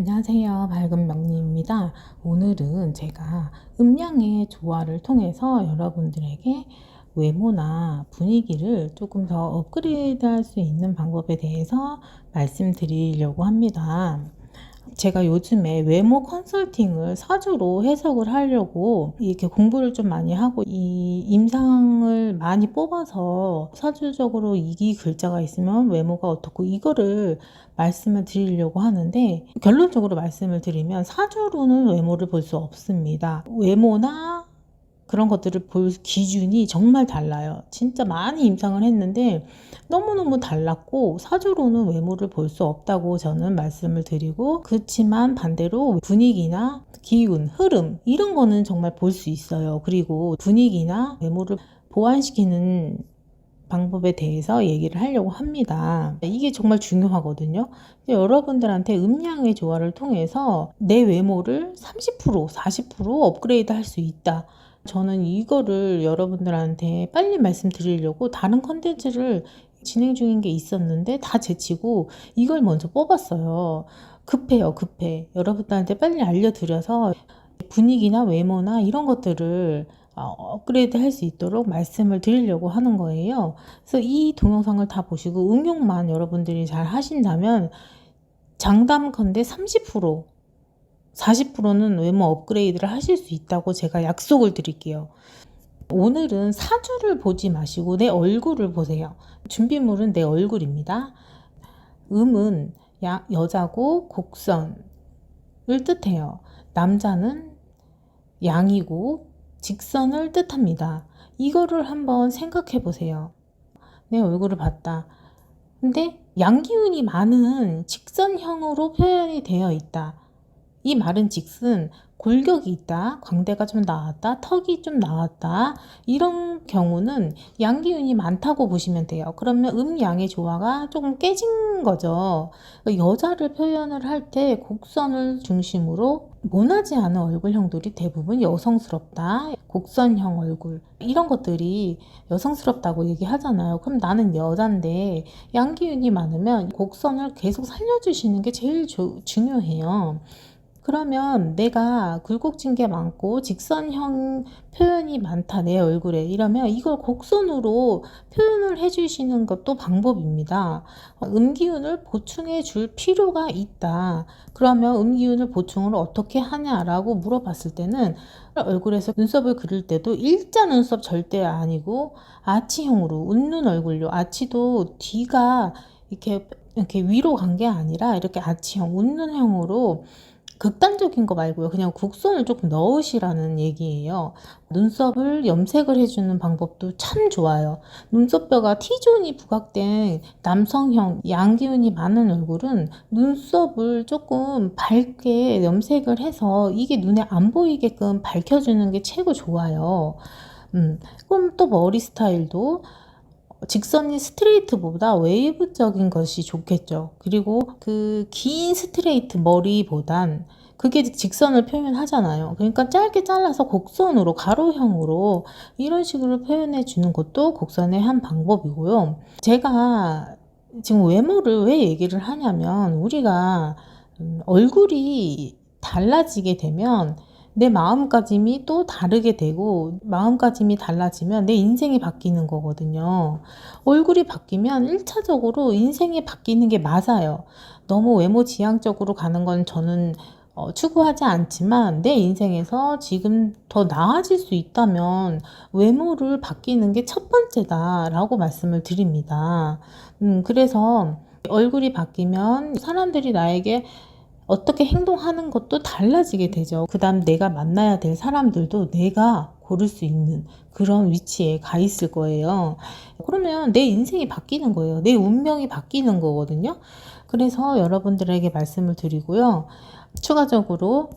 안녕하세요. 밝은 명리입니다. 오늘은 제가 음양의 조화를 통해서 여러분들에게 외모나 분위기를 조금 더 업그레이드 할 수 있는 방법에 대해서 말씀드리려고 합니다. 제가 요즘에 외모 컨설팅을 사주로 해석을 하려고 이렇게 공부를 좀 많이 하고 이 임상을 많이 뽑아서 사주적으로 이 글자가 있으면 외모가 어떻고 이거를 말씀을 드리려고 하는데 결론적으로 말씀을 드리면 사주로는 외모를 볼 수 없습니다. 외모나 그런 것들을 볼 기준이 정말 달라요. 진짜 많이 임상을 했는데 너무너무 달랐고 사주로는 외모를 볼 수 없다고 저는 말씀을 드리고 그렇지만 반대로 분위기나 기운, 흐름 이런 거는 정말 볼 수 있어요. 그리고 분위기나 외모를 보완시키는 방법에 대해서 얘기를 하려고 합니다. 이게 정말 중요하거든요. 여러분들한테 음양의 조화를 통해서 내 외모를 30%, 40% 업그레이드 할 수 있다. 저는 이거를 여러분들한테 빨리 말씀드리려고 다른 컨텐츠를 진행 중인 게 있었는데 다 제치고 이걸 먼저 뽑았어요. 급해요, 급해. 여러분들한테 빨리 알려드려서 분위기나 외모나 이런 것들을 어, 업그레이드 할 수 있도록 말씀을 드리려고 하는 거예요. 그래서 이 동영상을 다 보시고 응용만 여러분들이 잘 하신다면 장담컨대 30% 40%는 외모 업그레이드를 하실 수 있다고 제가 약속을 드릴게요. 오늘은 사주를 보지 마시고 내 얼굴을 보세요. 준비물은 내 얼굴입니다. 음은 야, 여자고 곡선을 뜻해요. 남자는 양이고 직선을 뜻합니다. 이거를 한번 생각해 보세요. 내 얼굴을 봤다. 근데 양기운이 많은 직선형으로 표현이 되어 있다. 이 말은 즉슨 골격이 있다, 광대가 좀 나왔다, 턱이 좀 나왔다 이런 경우는 양기운이 많다고 보시면 돼요. 그러면 음양의 조화가 조금 깨진 거죠. 여자를 표현을 할 때 곡선을 중심으로 모나지 않은 얼굴형들이 대부분 여성스럽다, 곡선형 얼굴 이런 것들이 여성스럽다고 얘기하잖아요. 그럼 나는 여잔데 양기운이 많으면 곡선을 계속 살려주시는 게 제일 조, 중요해요. 그러면 내가 굴곡진 게 많고 직선형 표현이 많다 내 얼굴에 이러면 이걸 곡선으로 표현을 해주시는 것도 방법입니다. 음기운을 보충해 줄 필요가 있다. 그러면 음기운을 보충을 어떻게 하냐라고 물어봤을 때는 얼굴에서 눈썹을 그릴 때도 일자 눈썹 절대 아니고 아치형으로 웃는 얼굴로 아치도 뒤가 이렇게 이렇게 위로 간 게 아니라 이렇게 아치형 웃는 형으로 극단적인 거 말고요. 그냥 곡선을 조금 넣으시라는 얘기예요. 눈썹을 염색을 해주는 방법도 참 좋아요. 눈썹뼈가 T존이 부각된 남성형 양기운이 많은 얼굴은 눈썹을 조금 밝게 염색을 해서 이게 눈에 안 보이게끔 밝혀주는 게 최고 좋아요. 음, 그럼 또 머리 스타일도 직선이 스트레이트보다 웨이브적인 것이 좋겠죠. 그리고 그 긴 스트레이트 머리보단 그게 직선을 표현하잖아요. 그러니까 짧게 잘라서 곡선으로 가로형으로 이런 식으로 표현해 주는 것도 곡선의 한 방법이고요. 제가 지금 외모를 왜 얘기를 하냐면 우리가 음, 얼굴이 달라지게 되면 내 마음가짐이 또 다르게 되고 마음가짐이 달라지면 내 인생이 바뀌는 거거든요. 얼굴이 바뀌면 1차적으로 인생이 바뀌는 게 맞아요. 너무 외모 지향적으로 가는 건 저는 어, 추구하지 않지만 내 인생에서 지금 더 나아질 수 있다면 외모를 바뀌는 게 첫 번째다라고 말씀을 드립니다. 음, 그래서 얼굴이 바뀌면 사람들이 나에게 어떻게 행동하는 것도 달라지게 되죠. 그 다음 내가 만나야 될 사람들도 내가 고를 수 있는 그런 위치에 가 있을 거예요. 그러면 내 인생이 바뀌는 거예요. 내 운명이 바뀌는 거거든요. 그래서 여러분들에게 말씀을 드리고요. 추가적으로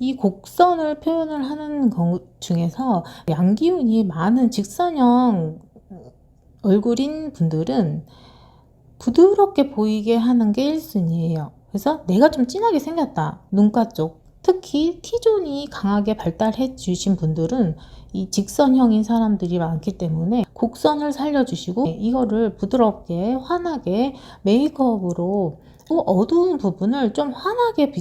이 곡선을 표현을 하는 것 중에서 양기운이 많은 직선형 얼굴인 분들은 부드럽게 보이게 하는 게 1순위예요. 그래서 내가 좀 진하게 생겼다. 눈가 쪽. 특히 T존이 강하게 발달해 주신 분들은 이 직선형인 사람들이 많기 때문에 곡선을 살려주시고 이거를 부드럽게 환하게 메이크업으로 또 어두운 부분을 좀 환하게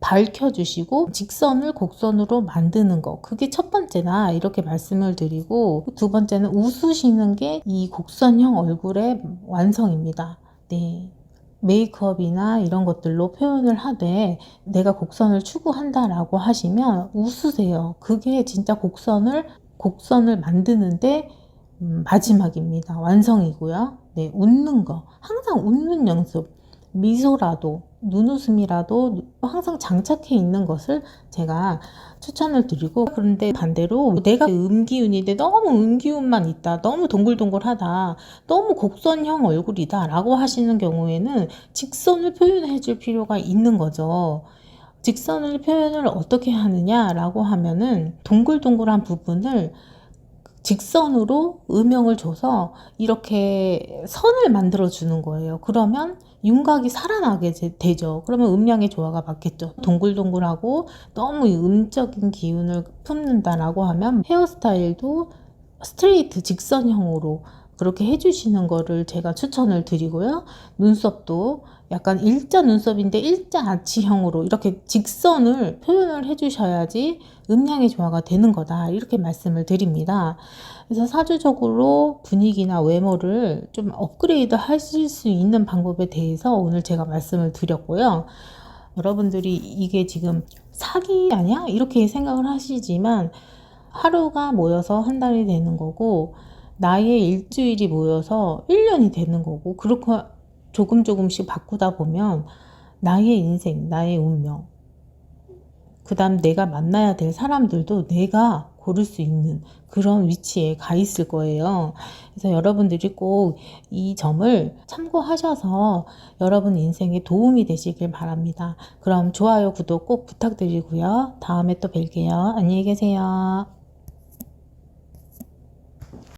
밝혀주시고 직선을 곡선으로 만드는 거 그게 첫 번째다 이렇게 말씀을 드리고 두 번째는 웃으시는 게 이 곡선형 얼굴의 완성입니다. 네. 메이크업이나 이런 것들로 표현을 하되 내가 곡선을 추구한다라고 하시면 웃으세요. 그게 진짜 곡선을 곡선을 만드는데 음, 마지막입니다. 완성이고요. 네, 웃는 거. 항상 웃는 연습. 미소라도, 눈웃음이라도 항상 장착해 있는 것을 제가 추천을 드리고, 그런데 반대로 내가 음기운인데 너무 음기운만 있다, 너무 동글동글하다, 너무 곡선형 얼굴이다 라고 하시는 경우에는 직선을 표현해 줄 필요가 있는 거죠. 직선을 표현을 어떻게 하느냐 라고 하면은 동글동글한 부분을 직선으로 음영을 줘서 이렇게 선을 만들어 주는 거예요. 그러면 윤곽이 살아나게 제- 되죠. 그러면 음양의 조화가 맞겠죠. 동글동글하고 너무 음적인 기운을 품는다라고 하면 헤어스타일도 스트레이트 직선형으로 그렇게 해주시는 거를 제가 추천을 드리고요. 눈썹도 약간 일자 눈썹인데 일자 아치형으로 이렇게 직선을 표현을 해주셔야지 음양의 조화가 되는 거다. 이렇게 말씀을 드립니다. 그래서 사주적으로 분위기나 외모를 좀 업그레이드 하실 수 있는 방법에 대해서 오늘 제가 말씀을 드렸고요. 여러분들이 이게 지금 사기 아니야? 이렇게 생각을 하시지만 하루가 모여서 한 달이 되는 거고 나의 일주일이 모여서 1년이 되는 거고 그렇게 조금 조금씩 바꾸다 보면 나의 인생, 나의 운명 그 다음 내가 만나야 될 사람들도 내가 고를 수 있는 그런 위치에 가 있을 거예요. 그래서 여러분들이 꼭 이 점을 참고하셔서 여러분 인생에 도움이 되시길 바랍니다. 그럼 좋아요, 구독 꼭 부탁드리고요. 다음에 또 뵐게요. 안녕히 계세요.